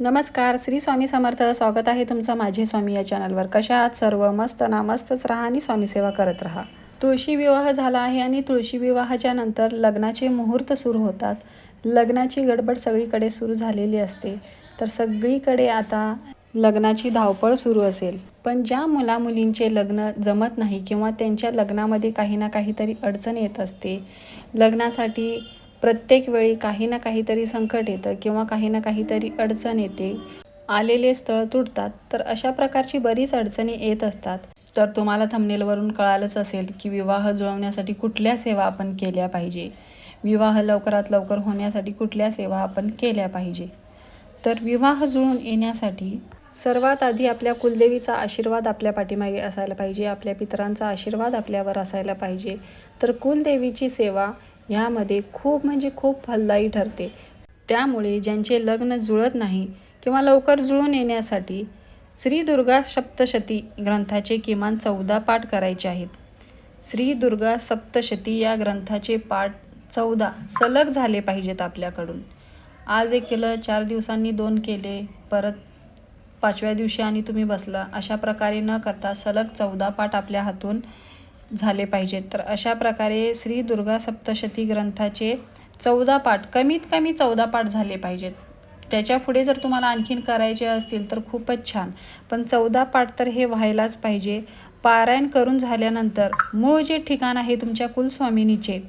नमस्कार श्री स्वामी समर्थ. स्वागत आहे तुमचं माझे स्वामी या चॅनलवर. कशा आहात सर्व? मस्त ना? मस्तच राहा आणि स्वामी सेवा करत राहा. तुळशी विवाह झाला आहे आणि तुळशी विवाहाच्या नंतर लग्नाचे मुहूर्त सुरू होतात. लग्नाची गडबड सगळीकडे सुरू झालेली असते. तर सगळीकडे आता लग्नाची धावपळ सुरू असेल. पण ज्या मुलामुलींचे लग्न जमत नाही किंवा त्यांच्या लग्नामध्ये काही ना काहीतरी अडचण येत असते लग्नासाठी प्रत्येक वेळी काही ना काहीतरी संकट येतं किंवा काही ना काहीतरी अडचण येते. आलेले स्थळ तुटतात तर अशा प्रकारची बरीच अडचणी येत असतात. तर तुम्हाला थंबनेलवरून कळालंच असेल की विवाह जुळवण्यासाठी कुठल्या सेवा आपण केल्या पाहिजे? विवाह लवकरात लवकर होण्यासाठी कुठल्या सेवा आपण केल्या पाहिजे? तर विवाह जुळून येण्यासाठी सर्वात आधी आपल्या कुलदेवीचा आशीर्वाद आपल्या पाठीमागे असायला पाहिजे आपल्या पितरांचा आशीर्वाद आपल्यावर असायला पाहिजे. तर कुलदेवीची सेवा ह्यामध्ये खूप म्हणजे खूप फलदायी ठरते. त्यामुळे ज्यांचे लग्न जुळत नाही किंवा लवकर जुळून येण्यासाठी श्री दुर्गा सप्तशती ग्रंथाचे किमान चौदा पाठ करायचे आहेत. श्री दुर्गा सप्तशती या ग्रंथाचे पाठ चौदा सलग झाले पाहिजेत आपल्याकडून. आज एक केलं चार दिवसांनी दोन केले परत पाचव्या दिवशी आणि तुम्ही बसला अशा प्रकारे न करता सलग चौदा पाठ आपल्या हातून झाले पाहिजेत. तर अशा प्रकारे श्री दुर्गा सप्तशती ग्रंथाचे चौदा पाठ कमीत कमी चौदा पाठ झाले पाहिजेत. त्याच्या पुढे जर तुम्हाला आणखीन करायचे असतील तर खूपच छान. पण चौदा पाठ तर हे व्हायलाच पाहिजे. पारायण करून झाल्यानंतर मूळ जे ठिकाण आहे तुमच्या कुलस्वामिनीचे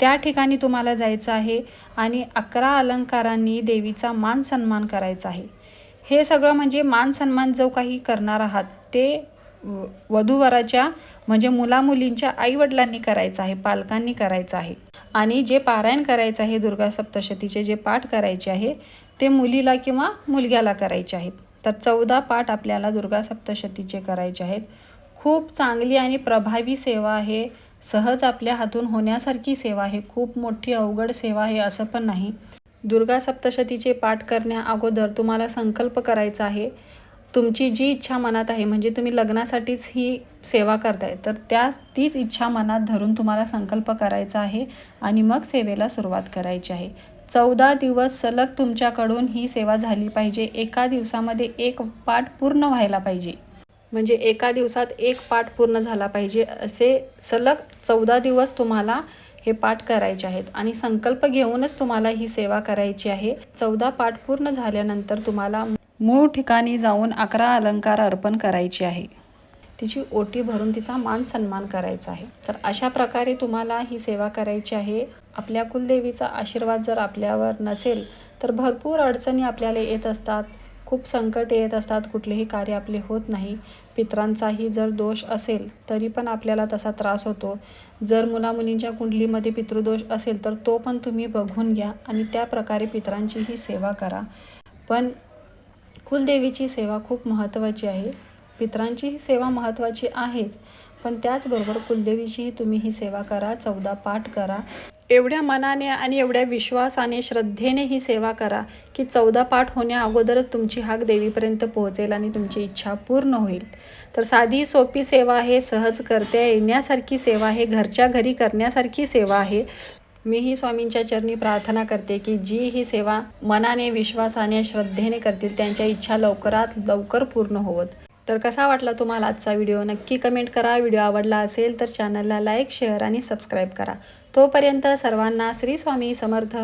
त्या ठिकाणी तुम्हाला जायचं आहे आणि अकरा अलंकारांनी देवीचा मान सन्मान करायचा आहे. हे सगळं म्हणजे मान सन्मान जो काही करणार आहात ते व- वधूवराच्या म्हणजे मुलामुलींच्या आईवडिलांनी करायचं आहे पालकांनी करायचं आहे. आणि जे पारायण करायचं आहे दुर्गा सप्तशतीचे जे पाठ करायचे आहे ते मुलीला किंवा मुलग्याला करायचे आहेत. तर चौदा पाठ आपल्याला दुर्गा सप्तशतीचे करायचे आहेत. खूप चांगली आणि प्रभावी सेवा आहे. सहज आपल्या हातून होण्यासारखी सेवा आहे. खूप मोठी अवघड सेवा आहे असं पण नाही. दुर्गा सप्तशतीचे पाठ करण्या अगोदर तुम्हाला संकल्प करायचा आहे. तुमची जी इच्छा मनात आहे म्हणजे तुम्ही लग्नासाठीच ही सेवा करताय तर त्या तीच इच्छा मनात धरून तुम्हाला संकल्प करायचा आहे आणि मग सेवेला सुरुवात करायची आहे. चौदा दिवस सलग तुमच्याकडून ही सेवा झाली पाहिजे. एका दिवसामध्ये एक पाठ पूर्ण व्हायला पाहिजे. म्हणजे एका दिवसात एक पाठ पूर्ण झाला पाहिजे असे सलग चौदा दिवस तुम्हाला हे पाठ करायचे आहेत आणि संकल्प घेऊनच तुम्हाला ही सेवा करायची आहे. चौदा पाठ पूर्ण झाल्यानंतर तुम्हाला मूळ ठिकाणी जाऊन अकरा अलंकार अर्पण करायचे आहे. तिची ओटी भरून तिचा मान सन्मान करायचा आहे. तर अशा प्रकारे तुम्हाला ही सेवा करायची आहे. आपल्या कुलदेवीचा आशीर्वाद जर आपल्यावर नसेल तर भरपूर अडचणी आपल्याला येत असतात. खूप संकट येत असतात. कुठलेही कार्य आपले होत नाही. पित्रांचाही जर दोष असेल तरी पण आपल्याला तसा त्रास होतो. जर मुलामुलींच्या कुंडलीमध्ये पितृदोष असेल तर तो पण तुम्ही बघून घ्या आणि त्या प्रकारे पित्रांचीही सेवा करा. पण कुलदेवीची सेवा खूप महत्त्वाची आहे. पित्रांची ही सेवा महत्त्वाची आहेच पण त्याचबरोबर कुलदेवीचीही तुम्ही ही सेवा करा चौदा पाठ करा. एवढ्या मनाने आणि एवढ्या विश्वासाने श्रद्धेने ही सेवा करा की चौदा पाठ होण्या अगोदरच तुमची हाक देवीपर्यंत पोहोचेल आणि तुमची इच्छा पूर्ण होईल. तर साधी सोपी सेवा आहे सहज करता येण्यासारखी सेवा आहे घरच्या घरी करण्यासारखी सेवा आहे. मीही स्वामींच्या चरणी प्रार्थना करते की जी ही सेवा मनाने विश्वासाने श्रद्धेने करतील त्यांच्या इच्छा लवकरात लवकर पूर्ण होवत. तर कसा वाटला तुम्हाला आजचा व्हिडिओ? नक्की कमेंट करा. व्हिडिओ आवडला असेल तर चॅनलला लाईक शेअर आणि सबस्क्राईब करा. तोपर्यंत सर्वांना श्री स्वामी समर्थ.